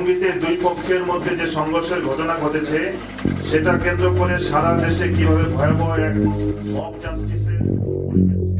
টঙ্গীতে দুই পক্ষের মধ্যে যে সংঘর্ষের ঘটনা ঘটেছে, সেটা কেন্দ্র করে সারা দেশে কীভাবে ভয়াবহ এক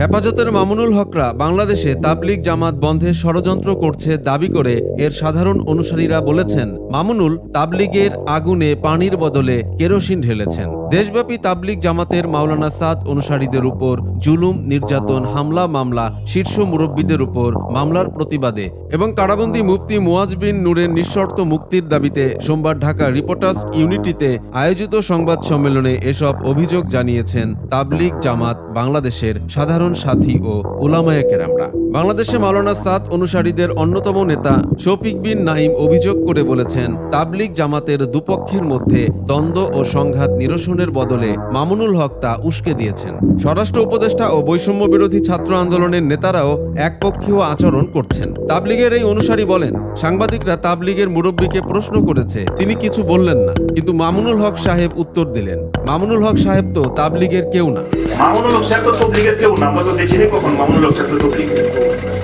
হেফাজতের মামুনুল হকরা বাংলাদেশে তাবলিগ জামাত বন্ধে ষড়যন্ত্র করছে দাবি করে এর সাধারণ অনুসারীরা বলেছেন, মামুনুল তাবলিগের আগুনে পানির বদলে কেরোসিন ঢেলেছেন। দেশব্যাপী তাবলিগ জামাতের মাওলানা সাদ অনুসারীদের উপর জুলুম, নির্যাতন, হামলা, মামলা, শীর্ষ মুরব্বীদের উপর মামলার প্রতিবাদে এবং কারাবন্দী মুফতি মুয়াজ বিন নূরের নিঃশর্ত মুক্তির দাবিতে সোমবার ঢাকা রিপোর্টার্স ইউনিটিতে আয়োজিত সংবাদ সম্মেলনে এসব অভিযোগ জানিয়েছেন তাবলিগ জামাত বাংলাদেশের সাধারণ সাথী ও উলামায়ে কেরামরা। বাংলাদেশে মাওলানা সাদ অনুসারীদের অন্যতম নেতা শফিক বিন নাইম অভিযোগ করে বলেছেন, তাবলিগ জামাতের দুপক্ষের মধ্যে দ্বন্দ্ব ও সংঘাত নিরসনের বদলে মামুনুল হক তা উস্কে দিয়েছেন। স্বরাষ্ট্র উপদেষ্টা ও বৈষম্য বিরোধী ছাত্র আন্দোলনের নেতারাও একপক্ষীয় আচরণ করছেন। তাবলিগের এই অনুসারী বলেন, সাংবাদিকরা তাবলিগের মুরব্বীকে প্রশ্ন করেছে, তিনি কিছু বললেন না, কিন্তু মামুনুল হক সাহেব উত্তর দিলেন, মামুনুল হক সাহেব তো তাবলিগের কেউ না। মামুনুল হক সাহেব তো তবলিগের কেউ না, আমরা তো দেখিনি কখন মামুনুল হক সাহেব তো তবলিগ।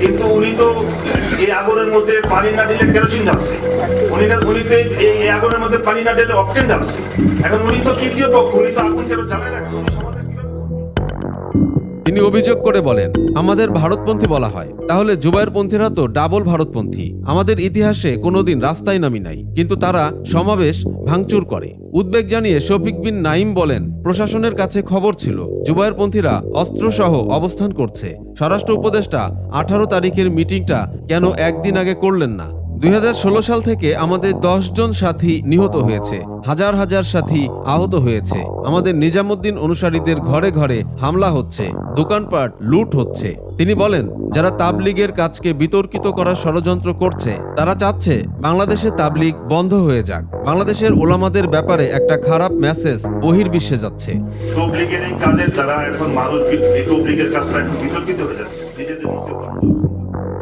কিন্তু উনি তো এই আগুনের মধ্যে পানি না দিলে কেরোসিন ঢালছে। উনি না উনি তো এই- আগুনের মধ্যে পানি না দিলে অপটেন ঢালছে। এখন উনি তো তৃতীয় পক্ষ, উনি তো আগুন কেন জ্বালায় রাখছে? তিনি অভিযোগ করে বলেন, আমাদের ভারতপন্থী বলা হয়। তাহলে জুবাইরপন্থীরা তো ডাবল ভারতপন্থী। আমাদের ইতিহাসে কোনোদিন রাস্তায় নামি নাই। কিন্তু তারা সমাবেশ ভাঙচুর করে। উদ্বেগ জানিয়ে শফিক বিন নাইম বলেন, প্রশাসনের কাছে খবর ছিল, জুবাইরপন্থীরা অস্ত্রসহ অবস্থান করছে। স্বরাষ্ট্র উপদেষ্টা আঠারো তারিখের মিটিংটা কেন একদিন আগে করলেন না? দুই সাল থেকে আমাদের জন সাথী নিহত হয়েছে, হাজার হাজার সাথী আহত হয়েছে। আমাদের নিজামুদ্দিন অনুসারীদের ঘরে ঘরে হামলা হচ্ছে, দোকানপাট লুট হচ্ছে। তিনি বলেন, যারা তাবলিগের কাজকে বিতর্কিত করার ষড়যন্ত্র করছে, তারা চাচ্ছে বাংলাদেশে তাবলিগ বন্ধ হয়ে যাক। বাংলাদেশের ওলামাদের ব্যাপারে একটা খারাপ মেসেজ বহির্বিশ্বে যাচ্ছে। কাজের এখন মানুষ কাজটা বিতর্কিত হয়ে যাচ্ছে।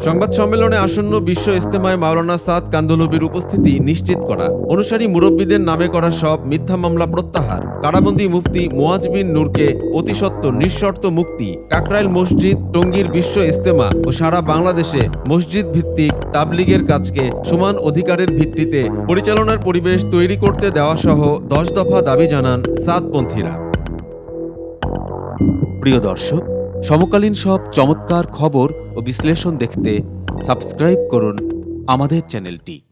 সংবাদ সম্মেলনে আসন্ন বিশ্ব ইস্তেমায় মাওলানা সাদ কান্দলবির উপস্থিতি নিশ্চিত করা। অনুসারী মুরব্বীদের নামে করা সব মিথ্যা মামলা প্রত্যাহার। কারাবন্দী মুফতি মোয়াজ বিন নূরকে অতিসত্ত্ব নিঃশর্ত মুক্তি, কাকরাইল মসজিদ, টঙ্গীর বিশ্ব ইস্তেমা ও সারা বাংলাদেশে মসজিদ ভিত্তিক তাবলিগের কাজকে সমান অধিকারের ভিত্তিতে পরিচালনার পরিবেশ তৈরি করতে দেওয়া সহ দশ দফা দাবি জানান সাদপন্থীরা। প্রিয় দর্শক সমকালীন সব চমৎকার খবর ও বিশ্লেষণ দেখতে সাবস্ক্রাইব করুন আমাদের চ্যানেলটি।